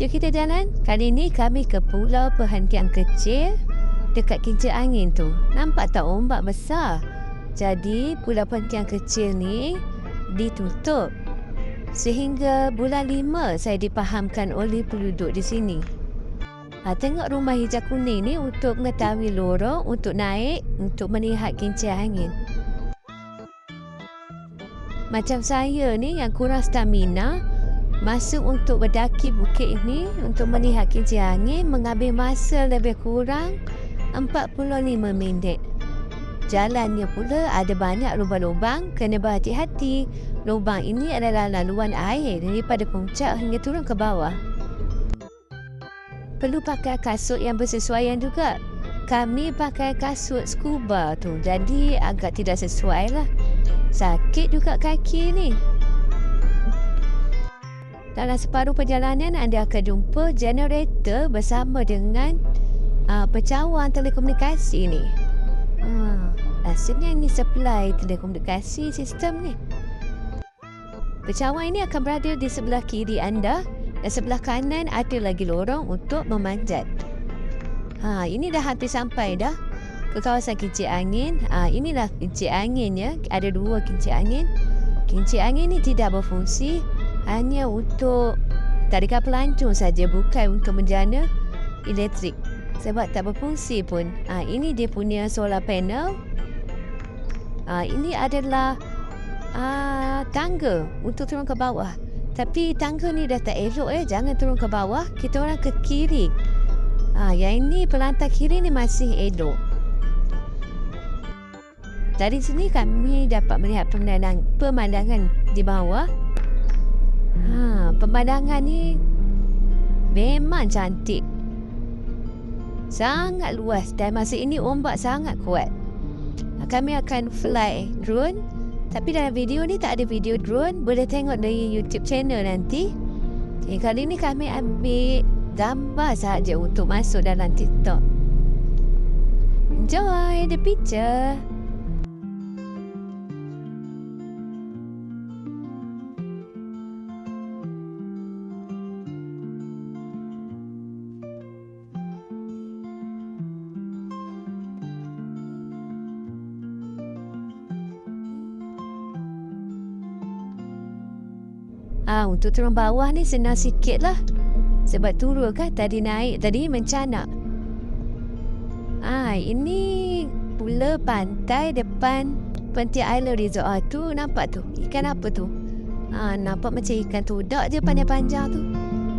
Jom kita jalan. Kali ni kami ke pulau perhentian kecil dekat kincir angin tu. Nampak tak ombak besar? Jadi pulau perhentian kecil ni ditutup. Sehingga bulan lima saya dipahamkan oleh penduduk di sini. Ha, tengok rumah hijau kuning ni untuk mengetahui lorong untuk naik untuk melihat kincir angin. Macam saya ni yang kurang stamina, Masuk untuk berdaki bukit ini untuk melihat kincir angin mengambil masa lebih kurang 45 minit. Jalannya pula ada banyak lubang-lubang, kena berhati-hati. Lubang ini adalah laluan air daripada puncak hingga turun ke bawah. Perlu pakai kasut yang bersesuaian juga. Kami pakai kasut scuba tu, jadi agak tidak sesuai lah. Sakit juga kaki ni. Dalam separuh perjalanan anda akan jumpa generator bersama dengan uh, pecawan telekomunikasi ni. Hmm, rasanya ini supply telekomunikasi sistem ni. Pecawan ini akan berada di sebelah kiri anda dan sebelah kanan ada lagi lorong untuk memanjat. Ha, ini dah hampir sampai dah ke kawasan kincir angin. Ha, inilah kincir angin ya. Ada dua kincir angin. Kincir angin ini tidak berfungsi hanya untuk tarikan pelancong saja bukan untuk menjana elektrik. Sebab tak berfungsi pun. Ha, ini dia punya solar panel. Ha, ini adalah ha, tangga untuk turun ke bawah. Tapi tangga ni dah tak elok eh. Jangan turun ke bawah kita orang ke kiri. Ha, yang ini pelantar kiri ni masih elok. Dari sini kami dapat melihat pemandangan, pemandangan di bawah pemandangan ni memang cantik. Sangat luas dan masa ini ombak sangat kuat. Kami akan fly drone tapi dalam video ni tak ada video drone. Boleh tengok dari YouTube channel nanti. Okay, kali ni kami ambil gambar sahaja untuk masuk dalam TikTok. Enjoy the picture. Ah, untuk turun bawah ni senang sikit lah. Sebab turun kan tadi naik, tadi mencanak. Ah, ini pula pantai depan Pantai Island Resort. Ah, tu nampak tu. Ikan apa tu? Ah, nampak macam ikan tudak je panjang-panjang tu.